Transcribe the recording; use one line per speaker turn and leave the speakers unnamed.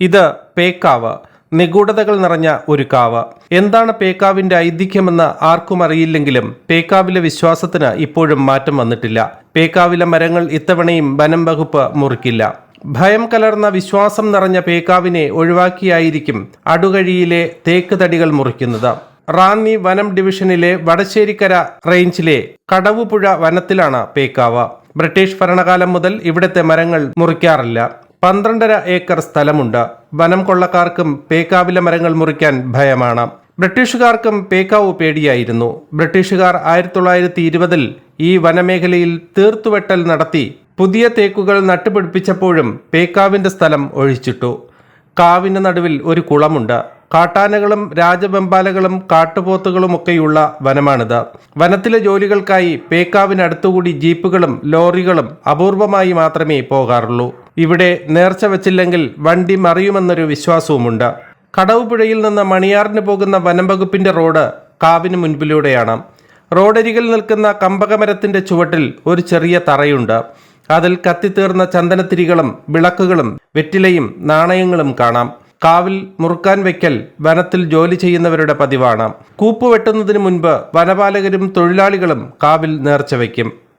ഇത് പേക്കാവ്. നിഗൂഢതകൾ നിറഞ്ഞ ഒരു കാവ്. എന്താണ് പേക്കാവിന്റെ ഐതിഹ്യമെന്ന് ആർക്കും അറിയില്ലെങ്കിലും പേക്കാവിലെ വിശ്വാസത്തിന് ഇപ്പോഴും മാറ്റം വന്നിട്ടില്ല. പേക്കാവിലെ മരങ്ങൾ ഇത്തവണയും വനം വകുപ്പ് മുറിക്കില്ല. ഭയം കലർന്ന വിശ്വാസം നിറഞ്ഞ പേക്കാവിനെ ഒഴിവാക്കിയായിരിക്കും അടുകഴിയിലെ തേക്ക് തടികൾ മുറിക്കുന്നത്. റാന്നി വനം ഡിവിഷനിലെ വടശ്ശേരിക്കര റേഞ്ചിലെ കടവുപുഴ വനത്തിലാണ് പേക്കാവ്. ബ്രിട്ടീഷ് ഭരണകാലം മുതൽ ഇവിടുത്തെ മരങ്ങൾ മുറിക്കാറില്ല. പന്ത്രണ്ടര ഏക്കർ സ്ഥലമുണ്ട്. വനം കൊള്ളക്കാർക്കും പേക്കാവിലെ മരങ്ങൾ മുറിക്കാൻ ഭയമാണ്. ബ്രിട്ടീഷുകാർക്കും പേക്കാവ് പേടിയായിരുന്നു. ബ്രിട്ടീഷുകാർ ആയിരത്തി തൊള്ളായിരത്തി ഇരുപതിൽ ഈ വനമേഖലയിൽ തീർത്തുവെട്ടൽ നടത്തി പുതിയ തേക്കുകൾ നട്ടുപിടിപ്പിച്ചപ്പോഴും പേക്കാവിന്റെ സ്ഥലം ഒഴിച്ചിട്ടു. കാവിന് നടുവിൽ ഒരു കുളമുണ്ട്. കാട്ടാനകളും രാജവെമ്പാലകളും കാട്ടുപോത്തുകളുമൊക്കെയുള്ള വനമാണിത്. വനത്തിലെ ജോലികൾക്കായി പേക്കാവിനടുത്തുകൂടി ജീപ്പുകളും ലോറികളും അപൂർവമായി മാത്രമേ പോകാറുള്ളൂ. ഇവിടെ നേർച്ച വെച്ചില്ലെങ്കിൽ വണ്ടി മറിയുമെന്നൊരു വിശ്വാസവുമുണ്ട്. കടവുപുഴയിൽ നിന്ന് മണിയാറിന് പോകുന്ന വനംവകുപ്പിന്റെ റോഡ് കാവിന് മുൻപിലൂടെയാണ്. റോഡരികിൽ നിൽക്കുന്ന കമ്പകമരത്തിന്റെ ചുവട്ടിൽ ഒരു ചെറിയ തറയുണ്ട്. അതിൽ കത്തിത്തീർന്ന ചന്ദനത്തിരികളും വിളക്കുകളും വെറ്റിലയും നാണയങ്ങളും കാണാം. കാവിൽ മുറുക്കാൻ വെക്കൽ വനത്തിൽ ജോലി ചെയ്യുന്നവരുടെ പതിവാണ്. കൂപ്പ് വെട്ടുന്നതിന് മുൻപ് വനപാലകരും തൊഴിലാളികളും കാവിൽ നേർച്ച വയ്ക്കും.